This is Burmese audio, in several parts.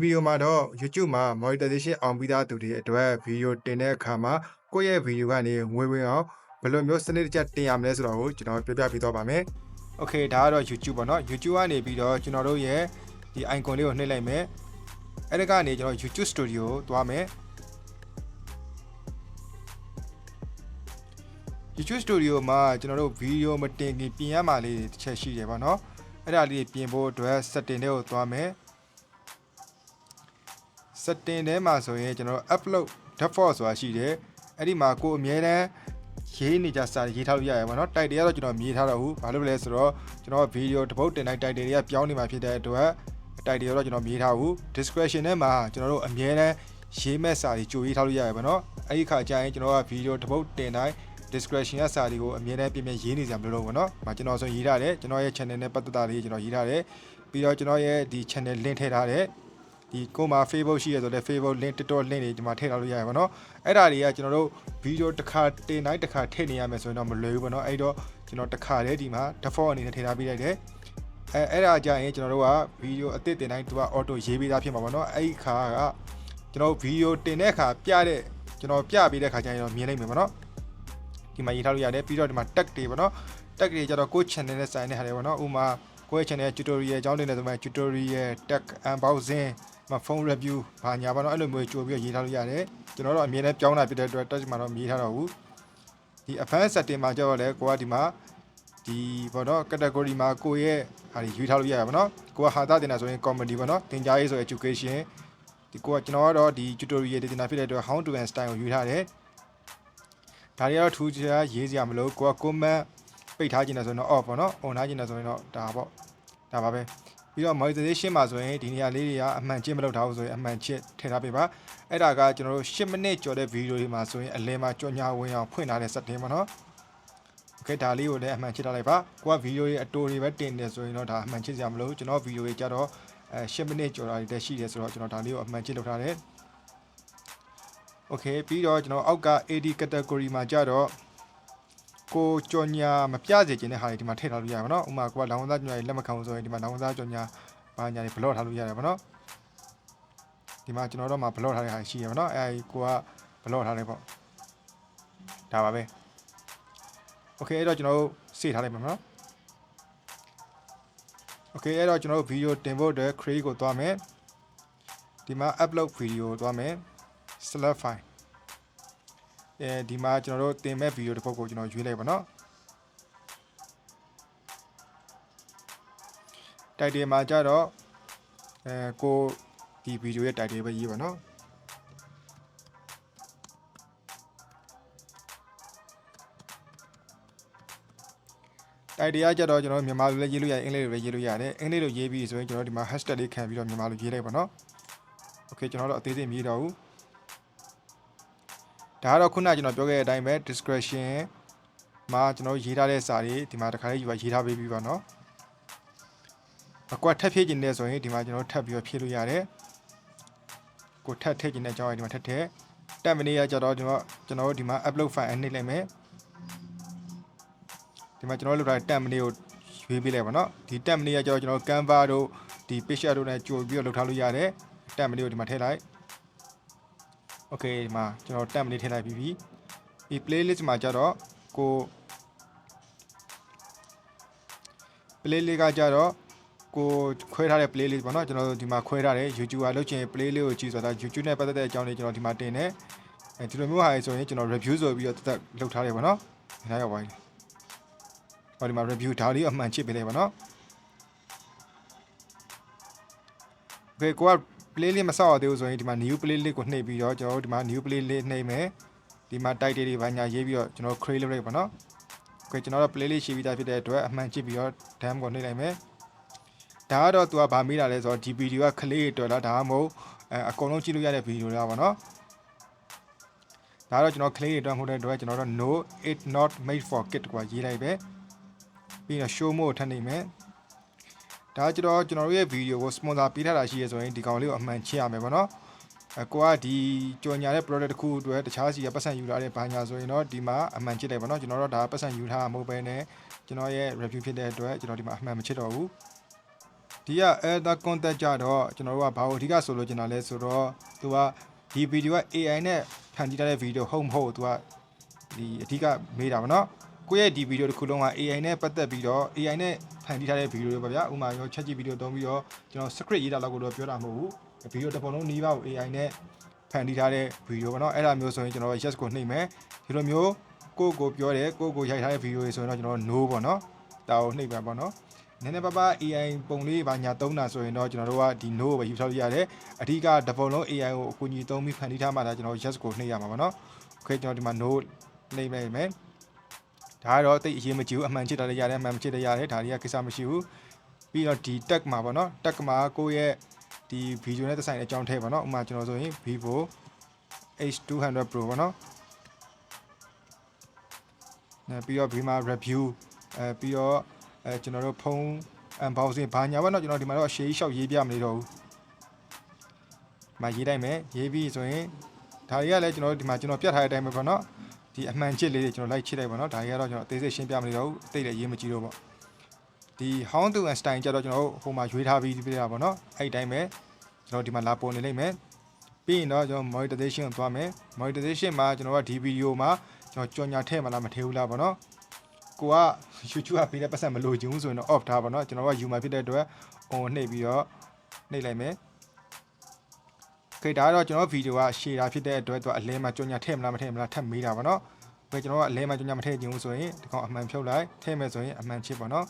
ဗီဒီယိုမှာတော့ YouTube မှာ monetization အောင်ပြီးသားသူတွေအတွက်ဗီဒီယိုတင်တဲ့အခါမှာကိုယ့်ရဲ့ဗီဒီယိုကနေငွေဝင်အောင်ဘယ်လိုမျိုးစနစ်တကျတင်ရမလဲဆိုတာကိုကျွန်တော်ပြောပြပေးသွားပါမယ်။ Okay ဒါကတော့ YouTube ပေါ့နော် YouTube ကနေပြီးတော့ကျွန်တော်တို့ရဲ့ဒီ icon လေးကိုနှိပ်လိုက်မယ်။အဲ့ဒါကနေကျွန်တော် YouTube Studio ကိုသွားမယ်။ YouTube Studio မှာကျွန်တော်တို့ဗီဒီယိုမတင်ခင်ပြင်ရမှာလေးတစ်ချက်ရှိတယ်ပေါ့နော်။အဲ့ဒါလေးပြင်ဖို့အတွက် setting တွေကိုသွားမယ်။ setting ထဲမှာဆိုရင်ကျွန်တော်တို့ upload default ဆိုတာရှိတယ်အဲ့ဒီမှာကိုအမြဲတမ်းရေးနေကြစာရေးထားလို့ရရပါတော့တိုက်တွေကတော့ကျွန်တော်မြေးထားတော့ဘူးဘာလို့လဲဆိုတော့ကျွန်တော်ဗီဒီယိုတစ်ပုတ်တင်တိုင်းတိုက်တွေကပြောင်းနေမှာဖြစ်တဲ့အတွက်တိုက်တွေကတော့ကျွန်တော်မြေးထားဘူး description ထဲမှာကျွန်တော်တို့အမြဲတမ်းရေးမဲ့စာတွေကြိုရေးထားလို့ရရပါတော့အဲ့ဒီခါကျရင်ကျွန်တော်ကဗီဒီယိုတစ်ပုတ်တင်တိုင်း description ရစာတွေကိုအမြဲတမ်းပြင်ပြင်ရေးနေကြမလို့တော့ဘောနော်။မကျွန်တော်ဆိုရေးထားတယ်ကျွန်တော်ရဲ့ channel နဲ့ပတ်သက်တာလေးကျွန်တော်ရေးထားတယ်ပြီးတော့ကျွန်တော်ရဲ့ဒီ channel link ထည့်ထားတယ် ဒီကိုမှာ Facebook ရှိရဆိုလဲ Facebook link TikTok link တွေဒီမှာထည့်ထားလို့ရရပါတော့အဲ့ဒါတွေကကျွန်တော်တို့ဗီဒီယိုတစ်ခါတင်တိုင်းတစ်ခါထည့်နေရမယ်ဆိုရင်တော့မလွယ်ဘူးပေါ့နော်အဲ့တော့ကျွန်တော်တစ်ခါတည်းဒီမှာ default အနေနဲ့ထည့်ထားပေးလိုက်တယ်အဲအဲ့ဒါကြရင်ကျွန်တော်တို့ကဗီဒီယိုအသစ်တင်တိုင်းသူက auto ရေးပေးသားဖြစ်မှာပေါ့နော်အဲ့ဒီခါကကျွန်တော်ဗီဒီယိုတင်တဲ့အခါပြတဲ့ကျွန်တော်ပြပေးတဲ့ခါကျရင်တော့မြင်နိုင်မယ်ပေါ့နော်ဒီမှာရေးထားလို့ရတယ်ပြီးတော့ဒီမှာ tag တွေပေါ့နော် tag တွေကျတော့ကိုယ့် channel နဲ့ဆိုင်တဲ့ဟာတွေပေါ့နော်ဥမာကိုယ့် channel tutorial အကြောင်းတင်တဲ့ဆိုမှ tutorial tag unboxing မ ဖုန်း review ဘာညာပါတော့အဲ့လိုမျိုးကြိုပြီးရေးထားလို့ရတယ်ကျွန်တော်တို့အမြင်နဲ့ပြောင်းတာဖြစ်တဲ့အတွက် touch မှာတော့မရေးထားတော့ဘူးဒီ advanced setting မှာကျတော့လေကိုကဒီမှာဒီဘောတော့ category မှာကိုရဲ့ဟာတွေရွေးထားလို့ရရပါတော့ကိုကဟာတာတင်တာဆိုရင် comedy ပေါ့နော်သင်ကြားရေးဆို education ဒီကိုကကျွန်တော်ကတော့ဒီ tutorial တင်တာဖြစ်တဲ့အတွက် how to and style ကိုရွေးထားတယ်ဒါတွေကတော့ထူးခြားရေးစရာမလိုကိုက comment ပိတ်ထားခြင်းတယ်ဆိုရင်တော့ off ပေါ့နော် on ထားခြင်းတယ်ဆိုရင်တော့ဒါပေါ့ဒါပါပဲ ပြီးတော့ monetization မှာဆိုရင်ဒီနေရာလေးတွေကအမှန်ချစ်မလုပ်ထားဘူးဆိုရင်အမှန်ချစ်ထည့်ထားပေးပါအဲ့ဒါကကျွန်တော်တို့10မိနစ်ကျော်တဲ့ဗီဒီယိုတွေမှာဆိုရင်အလင်းမှာကြော်ညာဝင်အောင်ဖွင့်ထားတဲ့ setting ပေါ့နော်โอเคဒါလေးကိုလည်းအမှန်ချစ်ထားလိုက်ပါကိုကဗီဒီယိုတွေအတိုတွေပဲတင်နေဆိုရင်တော့ဒါအမှန်ချစ်စရာမလိုကျွန်တော်ဗီဒီယိုတွေကြတော့အဲ10မိနစ်ကျော်တာတွေတက်ရှိတယ်ဆိုတော့ကျွန်တော်ဒါလေးကိုအမှန်ချစ်လုပ်ထားတယ်โอเคပြီးတော့ကျွန်တော်အောက်က AD category မှာကြတော့ ကိုကြော်ညာမပြစေချင်တဲ့ဟာတွေဒီမှာထည့်ထားလို့ရပါတော့ဥပမာကိုကလောင်ဝသားကြော်ညာလက်မခံဘူးဆိုရင်ဒီမှာလောင်ဝသားကြော်ညာဘာညာတွေဘလော့ထားလို့ရတယ်ပါတော့ဒီမှာကျွန်တော်တို့မှာဘလော့ထားတဲ့ဟာရှိရပါတော့အဲကိုကဘလော့ထားတယ်ပေါ့ဒါပါပဲโอเคအဲ့တော့ကျွန်တော်တို့စေထားလိုက်မှာနော်โอเคအဲ့တော့ကျွန်တော်တို့ဗီဒီယိုတင်ဖို့အတွက် create ကိုသွားမယ်ဒီမှာ upload video သွားမယ် select file အဲဒီမှာကျွန်တော်တို့တင်မဲ့ဗီဒီယိုတစ်ပုဒ်ကိုကျွန်တော်ရွေးလိုက်ပါနော်တိုက်တယ်မှာကြတော့အဲကိုဒီဗီဒီယိုရဲ့တိုက်တယ်ပဲရေးပါနော်တိုက်တရားကြတော့ကျွန်တော်မြန်မာလိုလည်းရေးလို့ရတယ်အင်္ဂလိပ်လိုလည်းရေးလို့ရတယ်အင်္ဂလိပ်လိုရေးပြီးဆိုရင်ကျွန်တော်ဒီမှာ hashtag လေးခံပြီးတော့မြန်မာလိုရေးလိုက်ပါနော်โอเคကျွန်တော်တို့အသေးစိတ်မြည်တော့ဘူး ဒါကတော့ခုနကျွန်တော်ပြောခဲ့တဲ့အတိုင်းပဲ description မှာကျွန်တော်ရေးထားတဲ့စာတွေဒီမှာတစ်ခါလေးယူပါရေးထားပေးပြီးပါနော်အကွက်ထပ်ဖြည့်ခြင်းနဲ့ဆိုရင်ဒီမှာကျွန်တော်ထပ်ပြီးတော့ဖြည့်လို့ရတယ်ကိုထပ်ထည့်ခြင်းနဲ့အကြောင်းအရာဒီမှာထပ်ထည့်တက်မနေရကြတော့ကျွန်တော်ကျွန်တော်ဒီမှာ upload file အနှိပ်လိုက်မယ်ဒီမှာကျွန်တော်လုပ်ထားတဲ့တက်မနေကိုရွေးပေးလိုက်ပါနော်ဒီတက်မနေရကြတော့ကျွန်တော် Canva တို့ဒီ picture တို့နဲ့ကြိုပြီးတော့လုပ်ထားလို့ရတယ်တက်မနေကိုဒီမှာထည့်လိုက် okay ဒီမှာကျွန်တော် tab လေးထည့်လိုက်ပြီးပြီဒီ playlist မှာကြတော့ကို playlist ကကြတော့ကိုခွဲထားတဲ့ playlist ပေါ့နော်ကျွန်တော်တို့ဒီမှာခွဲထားတဲ့ YouTube ကလုပ်ချင် playlist ကိုကြည့်ဆိုတာ YouTube နဲ့ပတ်သက်တဲ့အကြောင်းတွေကျွန်တော်ဒီမှာတင်တယ်အဲဒီလိုမျိုးဟာဆိုရင်ကျွန်တော် review ဆိုပြီးတော့တက်လောက်ထားတယ်ပေါ့နော်ဒါရောက်ပါပြီဟောဒီမှာ review ဒါလေးအမှန်ချစ်ပေးလိုက်ပေါ့နော် Okay ကိုက playlist မဆောက်ရသေးဘူးဆိုရင်ဒီမှာ new playlist ကိုနှိပ်ပြီးတော့ကျွန်တော်တို့ဒီမှာ new playlist နှိပ်မယ်ဒီမှာ title တွေဘာညာရေးပြီးတော့ကျွန်တော် create လုပ်လိုက်ပါနော် Okay ကျွန်တော်တို့ playlist ရှိပြီးသားဖြစ်တဲ့အတွက်အမှန်ချစ်ပြီးတော့ dam ကိုနှိပ်လိုက်မယ်ဒါကတော့ तू ကဗာမေးတာလဲဆိုတော့ဒီဗီဒီယိုကကလေးတွေတော်လားဒါမှမဟုတ်အဲအကုန်လုံးကြည့်လို့ရတဲ့ဗီဒီယိုလားပါနော်ဒါတော့ကျွန်တော်ကလေးတွေအတွက်မဟုတ်တဲ့အတွက်ကျွန်တော်တို့ no it not made for kid ကွာရေးလိုက်ပဲပြီးတော့ show mode ထပ်နေမယ် ဒါကြတော့ကျွန်တော်တို့ရဲ့ဗီဒီယိုကို sponsor ပေးထားတာရှိရဆိုရင်ဒီကောင်လေးကိုအမှန်ချရမယ်ပေါ့နော်အကိုကဒီကြော်ညာတဲ့ product တစ်ခုအတွက်တခြားစီကပတ်စံယူလာတဲ့ဘာညာဆိုရင်တော့ဒီမှာအမှန်ချစ်တယ်ပေါ့နော်ကျွန်တော်တို့ဒါပတ်စံယူထားမှာမဟုတ်ဘဲနဲ့ကျွန်တော်ရဲ့ review ဖြစ်တဲ့အတွက်ကျွန်တော်ဒီမှာအမှန်မချစ်တော့ဘူးဒီက elder content ကြတော့ကျွန်တော်တို့ကဘာလို့အဓိကဆိုလို့ကျင်တာလဲဆိုတော့သူကဒီဗီဒီယိုက AI နဲ့ဖန်တီးထားတဲ့ဗီဒီယိုဟုတ်မဟုတ်သူကဒီအဓိကမေးတာဗောနော်ကိုယ့်ရဲ့ဒီဗီဒီယိုတစ်ခုလုံးက AI နဲ့ပတ်သက်ပြီးတော့ AI နဲ့ ဖန်တီးထားတဲ့ဗီဒီယိုတွေပါဗျာဥပမာရော chat GPT ဗီဒီယိုသုံးပြီးတော့ကျွန်တော် script ရေးတာလောက်ကိုတော့ပြောတာမဟုတ်ဘူးဗီဒီယိုတစ်ပုံလုံးနှီးပါကို AI နဲ့ဖန်တီးထားတဲ့ဗီဒီယိုဗောနော်အဲ့ဒါမျိုးဆိုရင်ကျွန်တော် yes ကိုနှိပ်မယ်ဒီလိုမျိုးကိုယ့်ကိုပြောတယ်ကိုယ့်ကိုရိုက်ထားတဲ့ဗီဒီယိုတွေဆိုရင်တော့ကျွန်တော် no ပေါ့နော်ဒါကိုနှိပ်ပါပေါ့နော် နည်းနည်းပါးပါး AI ပုံလေးပါညာသုံးတာဆိုရင်တော့ကျွန်တော်တို့ကဒီ no ကိုပဲယူထားလို့ရတယ်အဓိကတပုံလုံး AI ကိုအကူအညီသုံးပြီးဖန်တီးထားမှဒါကျွန်တော် yes ကိုနှိပ်ရမှာပါเนาะ okay ကျွန်တော်ဒီမှာ no နှိပ်လိုက်မယ် ဒါကတော့တိတ်အရေးမကြီးဘူးအမှန်ချစ်တာလည်းရတယ်အမှန်မချစ်လည်းရတယ်ဒါတွေကကိစ္စမရှိဘူးပြီးတော့ဒီ tag မှာပေါ့နော် tag မှာကိုယ့်ရဲ့ဒီဗီဒီယိုနဲ့သက်ဆိုင်တဲ့အကြောင်းထဲပေါ့နော်ဥပမာကျွန်တော်ဆိုရင် vivo h200 pro ပေါ့နော်အဲပြီးတော့ဒီမှာ review အဲပြီးတော့အဲကျွန်တော်တို့ဖုန်း unboxing ဘာညာပေါ့နော်ကျွန်တော်ဒီမှာတော့ရှေးရှောက်ရေးပြမနေတော့ဘူးမရေးတိုင်းမယ်ရေးပြီးဆိုရင်ဒါတွေကလည်းကျွန်တော်တို့ဒီမှာကျွန်တော်ပြတ်ထားတဲ့အတိုင်းပဲပေါ့နော် ဒီအမှန်ချစ်လေးတွေကျွန်တော်လိုက်ချစ်လိုက်ပါနော်ဒါကြီးကတော့ကျွန်တော်အသေးစိတ်ရှင်းပြမနေတော့ဘူးအသေးလည်းရေးမကြည့်တော့ပေါ့ဒီ Hound to Einstein ကြတော့ကျွန်တော်တို့ဟိုမှာရွေးထားပြီးပြတာပေါ့နော်အဲ့တိုင်းပဲကျွန်တော်ဒီမှာလာပုံနေလိမ့်မယ်ပြီးရင်တော့ကျွန်တော် monetization ကိုသွားမယ် monetization မှာကျွန်တော်ကဒီဗီဒီယိုမှာကျွန်တော်ကြော်ညာထည့်မလားမထည့်ဘူးလားပေါ့နော်ကိုက YouTube ကပေးတဲ့ပတ်စံမလိုချင်ဘူးဆိုရင်တော့ off ထားပါတော့ကျွန်တော်က user ဖြစ်တဲ့အတွက် on နှိပ်ပြီးတော့နှိပ်လိုက်မယ် ကဲဒါကတော့ကျွန်တော်ဗီဒီယိုကရှည်တာဖြစ်တဲ့အတွက်သူအလဲမှာကြောညာထည့်မလားမထည့်မလားထပ်မေးတာပါနော်။ဘယ်ကျွန်တော်ကအလဲမှာကြောညာမထည့်ခြင်းဘူးဆိုရင်ဒီကောင်အမှန်ဖြုတ်လိုက်ထည့်မယ်ဆိုရင်အမှန်ဖြစ်ပါနော်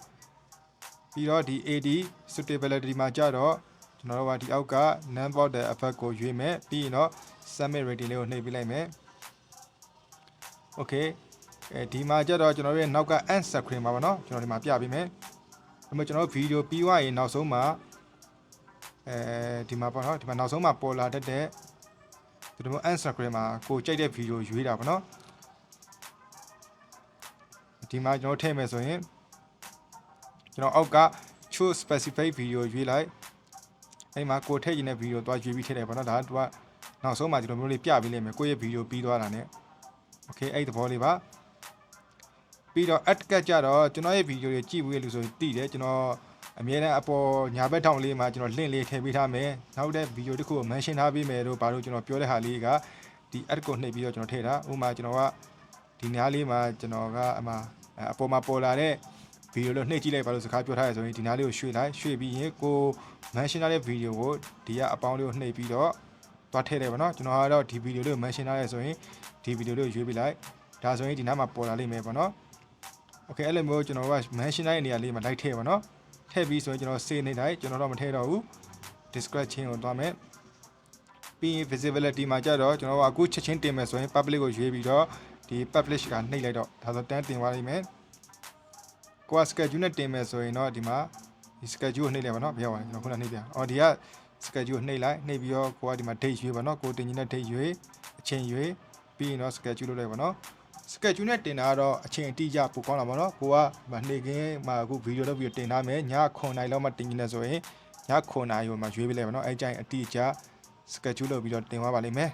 ။ပြီးတော့ဒီ AD suitability မှာကြတော့ကျွန်တော်တို့ကဒီအောက်က non border effect ကိုရွေးမယ်ပြီးရင်တော့ summit rating လေးကိုနှိပ်ပေးလိုက်မယ်။ Okay အဲဒီမှာကြတော့ကျွန်တော်ရဲ့နောက်က end screen မှာပါနော်ကျွန်တော်ဒီမှာပြပေးမယ်။ဒါပေမဲ့ကျွန်တော်ဗီဒီယိုပြီးွားရင်နောက်ဆုံးမှာ အဲဒီမှာပေါ့နော်ဒီမှာနောက်ဆုံးမှာပေါ်လာတတ်တဲ့ဒီလို Instagram မှာကိုကြိုက်တဲ့ဗီဒီယိုရွေးတာပေါ့နော်ဒီမှာကျွန်တော်ထည့်မယ်ဆိုရင်ကျွန်တော်အောက်က choose specific video ရွေးလိုက်အဲ့မှာကိုထည့်ခြင်းတဲ့ video သွားရွေးပြီးထည့်တယ်ပေါ့နော်ဒါကသူကနောက်ဆုံးမှာဒီလိုမျိုးလေးပြပေးလိမ့်မယ်ကိုယ့်ရဲ့ video ပြီးသွားတာ ਨੇ okay အဲ့ဒီသဘောလေးပါပြီးတော့ add ကတ်ကြတော့ကျွန်တော်ရဲ့ video တွေကြည့်ဘူးရဲ့လူဆိုရင်တိတယ်ကျွန်တော် အမြဲတမ်းအပေါ်ညာဘက်ထောင်လေးမှာကျွန်တော် link လေးထည့်ပေးထားမယ်နောက်တဲ့ဗီဒီယိုတစ်ခုကို mention ထားပေးမယ်လို့ဘာလို့ကျွန်တော်ပြောတဲ့ဟာလေးကဒီ add ကိုနှိပ်ပြီးတော့ကျွန်တော်ထည့်တာဥပမာကျွန်တော်ကဒီနားလေးမှာကျွန်တော်ကအမှအပေါ်မှာပေါ်လာတဲ့ဗီဒီယိုလို့နှိပ်ကြည့်လိုက်ပါလို့စကားပြောထားရဆိုရင်ဒီနားလေးကိုရွှေ့လိုက်ရွှေ့ပြီးရင်ကို mention ထားတဲ့ဗီဒီယိုကိုဒီကအပေါင်းလေးကိုနှိပ်ပြီးတော့သွားထည့်တယ်ပေါ့နော်ကျွန်တော်ကတော့ဒီဗီဒီယိုလေးကို mention ထားရဲဆိုရင်ဒီဗီဒီယိုလေးကိုရွေးပေးလိုက်ဒါဆိုရင်ဒီနားမှာပေါ်လာလိမ့်မယ်ပေါ့နော် okay အဲ့လိုမျိုးကျွန်တော်က mention တဲ့နေရာလေးမှာလိုက်ထည့်ပါနော် ထည့်ပြီးဆိုရင်ကျွန်တော် save နေလိုက်ကျွန်တော်တော့မထည့်တော့ဘူး description ကိုသွားမယ်ပြီးရင် visibility မှာကြတော့ကျွန်တော်ကအခုချက်ချင်းတင်မယ်ဆိုရင် public ကိုရွေးပြီးတော့ဒီ publish ကနှိပ်လိုက်တော့ဒါဆိုတန်းတင်သွားလိမ့်မယ်ကိုက schedule နဲ့တင်မယ်ဆိုရင်တော့ဒီမှာဒီ schedule ကိုနှိပ်လိုက်ပါနော်ပြောပါကျွန်တော်ခုနနှိပ်ပြန်အော်ဒီက schedule နှိပ်လိုက်နှိပ်ပြီးတော့ကိုကဒီမှာ date ရွေးပါနော်ကိုတင်နေတဲ့ date ရွေးအချိန်ရွေးပြီးရင်တော့ schedule လုပ်လိုက်ပါနော် schedule နဲ့တင်တာကတော့အချိန်အတိအကျပိုကောင်းလာပါတော့ကိုကမနေ့ကင်းမှာအခုဗီဒီယိုလုပ်ပြီးတင်ထားမယ်ည9နိုင်လောက်မှတင်နေဆိုရင်ည9နိုင်ရောမှရွေးပေးလိုက်ပါတော့အဲကြိုင်အတိအကျ schedule လုပ်ပြီးတော့တင်သွားပါလိမ့်မယ်